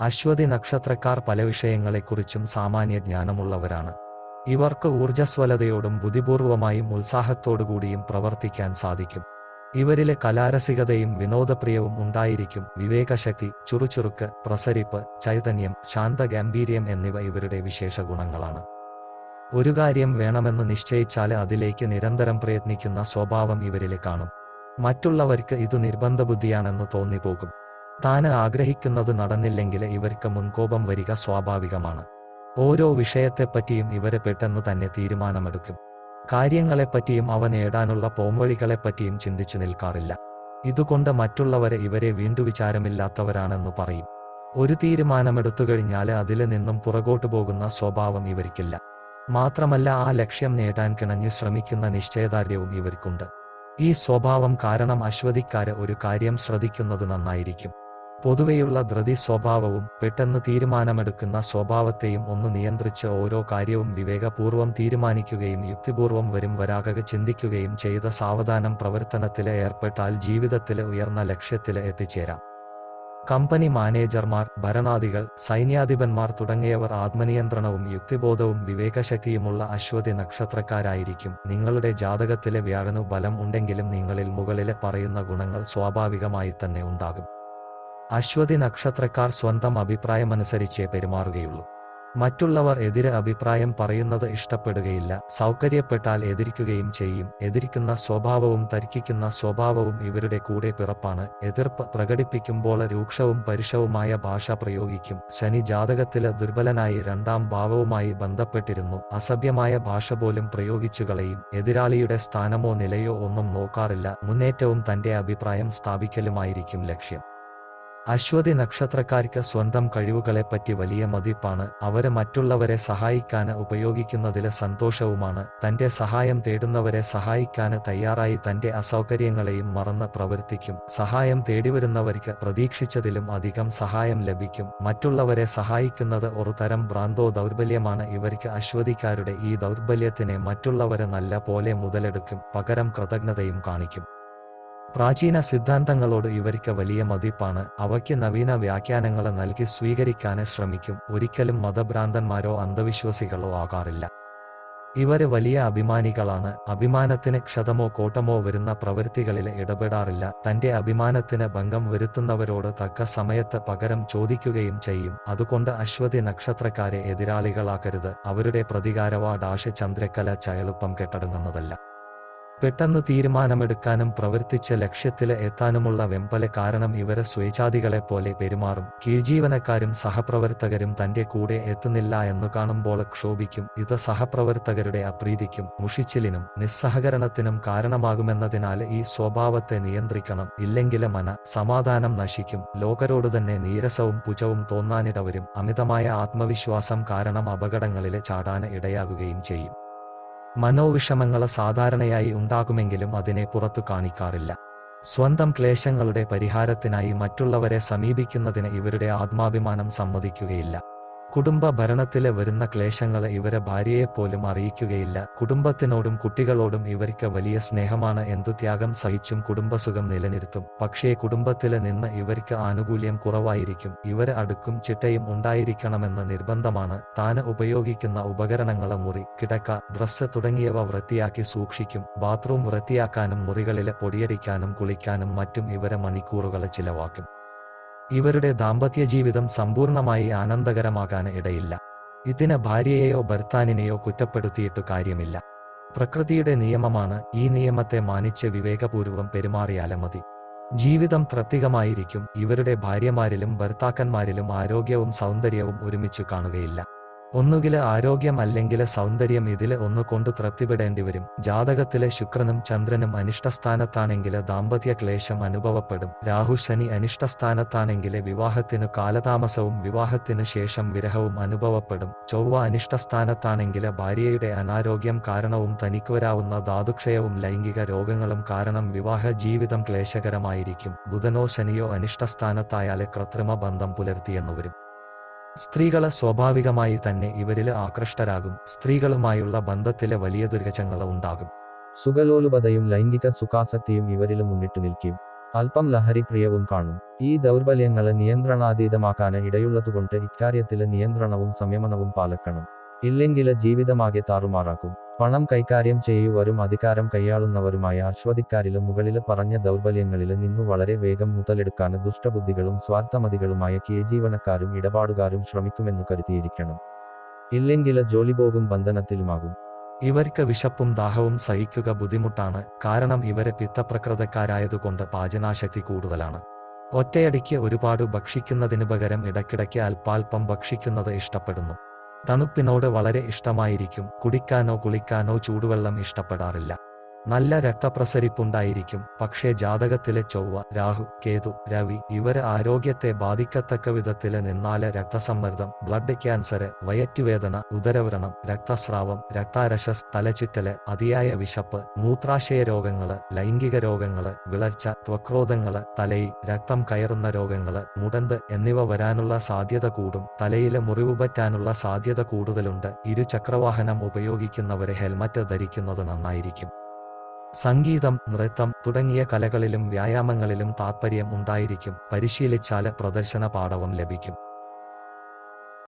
അശ്വതി നക്ഷത്രക്കാർ പല വിഷയങ്ങളെക്കുറിച്ചും സാമാന്യ ജ്ഞാനമുള്ളവരാണ്. ഇവർക്ക് ഊർജസ്വലതയോടും ബുദ്ധിപൂർവമായും ഉത്സാഹത്തോടുകൂടിയും പ്രവർത്തിക്കാൻ സാധിക്കും. ഇവരിലെ കലാരസികതയും വിനോദപ്രിയവും ഉണ്ടായിരിക്കും. വിവേകശക്തി ചുറുചുറുക്ക് പ്രസരിപ്പ് ചൈതന്യം ശാന്തഗാംഭീര്യം എന്നിവ ഇവരുടെ വിശേഷ ഗുണങ്ങളാണ്. ഒരു കാര്യം വേണമെന്ന് നിശ്ചയിച്ചാൽ അതിലേക്ക് നിരന്തരം പ്രയത്നിക്കുന്ന സ്വഭാവം ഇവരിൽ കാണും. മറ്റുള്ളവർക്ക് ഇത് നിർബന്ധ ബുദ്ധിയാണെന്ന് തോന്നിപ്പോകും. താൻ ആഗ്രഹിക്കുന്നത് നടന്നില്ലെങ്കിൽ ഇവർക്ക് മുൻകോപം വരിക സ്വാഭാവികമാണ്. ഓരോ വിഷയത്തെപ്പറ്റിയും ഇവരെ പെട്ടെന്ന് തന്നെ തീരുമാനമെടുക്കും. കാര്യങ്ങളെപ്പറ്റിയും അവ നേടാനുള്ള പോംവഴികളെപ്പറ്റിയും ചിന്തിച്ചു നിൽക്കാറില്ല. ഇതുകൊണ്ട് മറ്റുള്ളവരെ ഇവരെ വീണ്ടു വിചാരമില്ലാത്തവരാണെന്ന് പറയും. ഒരു തീരുമാനമെടുത്തു കഴിഞ്ഞാൽ അതിൽ നിന്നും പുറകോട്ടു പോകുന്ന സ്വഭാവം ഇവർക്കില്ല. മാത്രമല്ല ആ ലക്ഷ്യം നേടാൻ കിണഞ്ഞു ശ്രമിക്കുന്ന നിശ്ചയദാർഢ്യവും ഇവർക്കുണ്ട്. ഈ സ്വഭാവം കാരണം അശ്വതിക്കാര് ഒരു കാര്യം ശ്രദ്ധിക്കുന്നത് നന്നായിരിക്കും. പൊതുവെയുള്ള ധൃതി സ്വഭാവവും പെട്ടെന്ന് തീരുമാനമെടുക്കുന്ന സ്വഭാവത്തെയും ഒന്ന് നിയന്ത്രിച്ച് ഓരോ കാര്യവും വിവേകപൂർവം തീരുമാനിക്കുകയും യുക്തിപൂർവം വരും വരാകക ചിന്തിക്കുകയും ചെയ്ത സാവധാനം പ്രവർത്തനത്തിലെ ഏർപ്പെട്ടാൽ ജീവിതത്തിലെ ഉയർന്ന ലക്ഷ്യത്തിലെ എത്തിച്ചേരാം. കമ്പനി മാനേജർമാർ ഭരണാധികൾ സൈന്യാധിപന്മാർ തുടങ്ങിയവർ ആത്മനിയന്ത്രണവും യുക്തിബോധവും വിവേകശക്തിയുമുള്ള അശ്വതി നക്ഷത്രക്കാരായിരിക്കും. നിങ്ങളുടെ ജാതകത്തിലെ വ്യാഴനു ബലം ഉണ്ടെങ്കിലും നിങ്ങളിൽ മുകളിലെ പറയുന്ന ഗുണങ്ങൾ സ്വാഭാവികമായി തന്നെ ഉണ്ടാകും. അശ്വതി നക്ഷത്രക്കാർ സ്വന്തം അഭിപ്രായമനുസരിച്ചേ പെരുമാറുകയുള്ളൂ. മറ്റുള്ളവർ എതിരെ അഭിപ്രായം പറയുന്നത് ഇഷ്ടപ്പെടുകയില്ല. സൗകര്യപ്പെട്ടാൽ എതിരിക്കുകയും ചെയ്യും. എതിരിക്കുന്ന സ്വഭാവവും തർക്കിക്കുന്ന സ്വഭാവവും ഇവരുടെ കൂടെ പിറപ്പാണ്. എതിർപ്പ് പ്രകടിപ്പിക്കുമ്പോൾ രൂക്ഷവും പരുഷവുമായ ഭാഷ പ്രയോഗിക്കും. ശനി ജാതകത്തിലെ ദുർബലനായി രണ്ടാം ഭാവവുമായി ബന്ധപ്പെട്ടിരുന്നു. അസഭ്യമായ ഭാഷ പോലും പ്രയോഗിച്ചു കളയും. എതിരാളിയുടെ സ്ഥാനമോ നിലയോ ഒന്നും നോക്കാറില്ല. മുന്നേറ്റവും തന്റെ അഭിപ്രായം സ്ഥാപിക്കലുമായിരിക്കും ലക്ഷ്യം. അശ്വതി നക്ഷത്രക്കാർക്ക് സ്വന്തം കഴിവുകളെപ്പറ്റി വലിയ മതിപ്പാണ്. അവരെ മറ്റുള്ളവരെ സഹായിക്കാന് ഉപയോഗിക്കുന്നതിലെ സന്തോഷവുമാണ്. തന്റെ സഹായം തേടുന്നവരെ സഹായിക്കാന് തയ്യാറായി തന്റെ അസൗകര്യങ്ങളെയും മറന്ന് പ്രവർത്തിക്കും. സഹായം തേടിവരുന്നവർക്ക് പ്രതീക്ഷിച്ചതിലും അധികം സഹായം ലഭിക്കും. മറ്റുള്ളവരെ സഹായിക്കുന്നത് ഒരു തരം ഭ്രാന്തോ ദൗർബല്യമാണ്. ഇവർക്ക് അശ്വതിക്കാരുടെ ഈ ദൗർബല്യത്തിനെ മറ്റുള്ളവരെ നല്ല പോലെ മുതലെടുക്കും. പകരം കൃതജ്ഞതയും കാണിക്കും. പ്രാചീന സിദ്ധാന്തങ്ങളോട് ഇവർക്ക് വലിയ മതിപ്പാണ്. അവയ്ക്ക് നവീന വ്യാഖ്യാനങ്ങൾ നൽകി സ്വീകരിക്കാൻ ശ്രമിക്കും. ഒരിക്കലും മതഭ്രാന്തന്മാരോ അന്ധവിശ്വാസികളോ ആകാറില്ല. ഇവർ വലിയ അഭിമാനികളാണ്. അഭിമാനത്തിന് ക്ഷതമോ കോട്ടമോ വരുന്ന പ്രവൃത്തികളിൽ ഇടപെടാറില്ല. തന്റെ അഭിമാനത്തിന് ഭംഗം വരുത്തുന്നവരോട് തക്ക സമയത്ത് പകരം ചോദിക്കുകയും ചെയ്യും. അതുകൊണ്ട് അശ്വതി നക്ഷത്രക്കാരെ എതിരാളികളാക്കരുത്. അവരുടെ പ്രതികാരവാ ഡാഷ് ചന്ദ്രക്കല ചയളുപ്പം കെട്ടടങ്ങുന്നതല്ല. പെട്ടെന്ന് തീരുമാനമെടുക്കാനും പ്രവർത്തിച്ച ലക്ഷ്യത്തിൽ എത്താനുമുള്ള വെമ്പൽ കാരണം ഇവർ സ്വേച്ഛാദികളെ പോലെ പെരുമാറും. കീഴ്ജീവനക്കാരും സഹപ്രവർത്തകരും തന്റെ കൂടെ എത്തുന്നില്ല എന്ന് കാണുമ്പോൾ ക്ഷോഭിക്കും. ഇത് സഹപ്രവർത്തകരുടെ അപ്രീതിക്കും മുഷിച്ചിലിനും നിസ്സഹകരണത്തിനും കാരണമാകുമെന്നതിനാൽ ഈ സ്വഭാവത്തെ നിയന്ത്രിക്കണം. ഇല്ലെങ്കിൽ മന സമാധാനം നശിക്കും. ലോകരോട് തന്നെ നീരസവും പുജവും തോന്നാനിടവരും. അമിതമായ ആത്മവിശ്വാസം കാരണം അപകടങ്ങളിലെ ചാടാൻ ഇടയാകുകയും ചെയ്യും. മനോവിഷമങ്ങൾ സാധാരണയായി ഉണ്ടാകുമെങ്കിലും അതിനെ പുറത്തു കാണിക്കാറില്ല. സ്വന്തം ക്ലേശങ്ങളുടെ പരിഹാരത്തിനായി മറ്റുള്ളവരെ സമീപിക്കുന്നതിന് ഇവരുടെ ആത്മാഭിമാനം സമ്മതിക്കുകയില്ല. കുടുംബ ഭരണത്തിലെ വരുന്ന ക്ലേശങ്ങൾ ഇവരെ ഭാര്യയെപ്പോലും അറിയിക്കുകയില്ല. കുടുംബത്തിനോടും കുട്ടികളോടും ഇവർക്ക് വലിയ സ്നേഹമാണ് എന്തു ത്യാഗം സഹിച്ചും കുടുംബസുഖം നിലനിർത്തും. പക്ഷേ കുടുംബത്തിലെ നിന്ന് ഇവർക്ക് ആനുകൂല്യം കുറവായിരിക്കും. ഇവരെ അടുക്കും ചിട്ടയും ഉണ്ടായിരിക്കണമെന്ന നിർബന്ധമാണ്. താന് ഉപയോഗിക്കുന്ന ഉപകരണങ്ങളെ മുറി കിടക്ക ഡ്രസ്സ് തുടങ്ങിയവ വൃത്തിയാക്കി സൂക്ഷിക്കും. ബാത്റൂം വൃത്തിയാക്കാനും മുറികളിലെ പൊടിയടിക്കാനും കുളിക്കാനും മറ്റും ഇവരെ മണിക്കൂറുകളെ ചിലവാക്കും. ഇവരുടെ ദാമ്പത്യ ജീവിതം സമ്പൂർണമായി ആനന്ദകരമാകാൻ ഇടയില്ല. ഇതിന് ഭാര്യയെയോ ഭർത്താനിനെയോ കുറ്റപ്പെടുത്തിയിട്ടു കാര്യമില്ല. പ്രകൃതിയുടെ നിയമമാണ് ഈ നിയമത്തെ മാനിച്ച് വിവേകപൂർവം പെരുമാറിയാല മതി. ജീവിതം തൃപ്തികമായിരിക്കും ഇവരുടെ ഭാര്യമാരിലും ഭർത്താക്കന്മാരിലും ആരോഗ്യവും സൗന്ദര്യവും ഒരുമിച്ചു കാണുകയില്ല. ഒന്നുകിൽ ആരോഗ്യം അല്ലെങ്കിൽ സൗന്ദര്യം ഇതിൽ ഒന്ന് കൊണ്ട് തൃപ്തിപ്പെടേണ്ടി വരും ജാതകത്തിലെ ശുക്രനും ചന്ദ്രനും അനിഷ്ടസ്ഥാനത്താണെങ്കിൽ ദാമ്പത്യ ക്ലേശം അനുഭവപ്പെടും. രാഹു ശനി അനിഷ്ടസ്ഥാനത്താണെങ്കിൽ വിവാഹത്തിനു കാലതാമസവും വിവാഹത്തിനു ശേഷം വിരഹവും അനുഭവപ്പെടും. ചൊവ്വ അനിഷ്ടസ്ഥാനത്താണെങ്കിൽ ഭാര്യയുടെ അനാരോഗ്യം കാരണവും തനിക്ക് വരാവുന്ന ധാതുക്ഷയവും ലൈംഗിക രോഗങ്ങളും കാരണം വിവാഹ ജീവിതം ക്ലേശകരമായിരിക്കും. ബുധനോ ശനിയോ അനിഷ്ടസ്ഥാനത്തായാൽ കൃത്രിമ ബന്ധം പുലർത്തിയെന്നു വരും. സ്ത്രീകൾ സ്വാഭാവികമായി തന്നെ ഇവരിൽ ആകൃഷ്ടരാകും. സ്ത്രീകളുമായുള്ള ബന്ധത്തിലെ വലിയ ദുരിതങ്ങൾ ഉണ്ടാകും. സുഖലോലുപതയും ലൈംഗിക സുഖാസക്തിയും ഇവരിൽ മുന്നിട്ടു നിൽക്കും. അല്പം ലഹരി പ്രിയവും കാണും. ഈ ദൗർബല്യങ്ങളെ നിയന്ത്രണാതീതമാക്കാൻ ഇടയുള്ളതുകൊണ്ട് ഇക്കാര്യത്തിൽ നിയന്ത്രണവും സംയമനവും പാലിക്കണം. ഇല്ലെങ്കിൽ ജീവിതമാകെ താറുമാറാക്കും. പണം കൈകാര്യം ചെയ്യുവരും അധികാരം കൈയാളുന്നവരുമായ അശ്വതിക്കാരിൽ മുകളിൽ പറഞ്ഞ ദൗർബല്യങ്ങളിൽ നിന്നു വളരെ വേഗം മുതലെടുക്കാൻ ദുഷ്ടബുദ്ധികളും സ്വാർത്ഥമതികളുമായ കീഴ്ജീവനക്കാരും ഇടപാടുകാരും ശ്രമിക്കുമെന്നു കരുതിയിരിക്കണം. ഇല്ലെങ്കിൽ ജോലി പോകും ബന്ധനത്തിലുമാകും. ഇവർക്ക് വിശപ്പും ദാഹവും സഹിക്കുക ബുദ്ധിമുട്ടാണ്. കാരണം ഇവരെ പിത്തപ്രകൃതക്കാരായതുകൊണ്ട് പാചനാശക്തി കൂടുതലാണ്. ഒറ്റയടിക്ക് ഒരുപാട് ഭക്ഷിക്കുന്നതിനു പകരം ഇടയ്ക്കിടയ്ക്ക് അല്പാൽപ്പം ഭക്ഷിക്കുന്നത് ഇഷ്ടപ്പെടുന്നു. തണുപ്പിനോട് വളരെ ഇഷ്ടമായിരിക്കും. കുടിക്കാനോ കുളിക്കാനോ ചൂടുവെള്ളം ഇഷ്ടപ്പെടാറില്ല. നല്ല രക്തപ്രസരിപ്പുണ്ടായിരിക്കും. പക്ഷേ ജാതകത്തിലെ ചൊവ്വ രാഹു കേതു രവി ഇവർ ആരോഗ്യത്തെ ബാധിക്കത്തക്ക വിധത്തിൽ നിന്നാൽ രക്തസമ്മർദ്ദം ബ്ലഡ് ക്യാൻസർ വയറ്റുവേദന ഉദരവ്രണം രക്തസ്രാവം രക്താരശസ് തലചുറ്റൽ അതിയായ വിശപ്പ് മൂത്രാശയ രോഗങ്ങൾ ലൈംഗിക രോഗങ്ങൾ വിളർച്ച ത്വക്രോധങ്ങൾ തലയിൽ രക്തം കയറുന്ന രോഗങ്ങൾ മുടന്ത് എന്നിവ വരാനുള്ള സാധ്യത കൂടും. തലയിലെ മുറിവ് പറ്റാനുള്ള സാധ്യത കൂടുതലുണ്ട്. ഇരുചക്രവാഹനം ഉപയോഗിക്കുന്നവരെ ഹെൽമറ്റ് ധരിക്കുന്നത് നന്നായിരിക്കും. സംഗീതം നൃത്തം തുടങ്ങിയ കലകളിലും വ്യായാമങ്ങളിലും താത്പര്യം ഉണ്ടായിരിക്കും. പരിശീലിച്ചാൽ പ്രദർശന പാടവം ലഭിക്കും.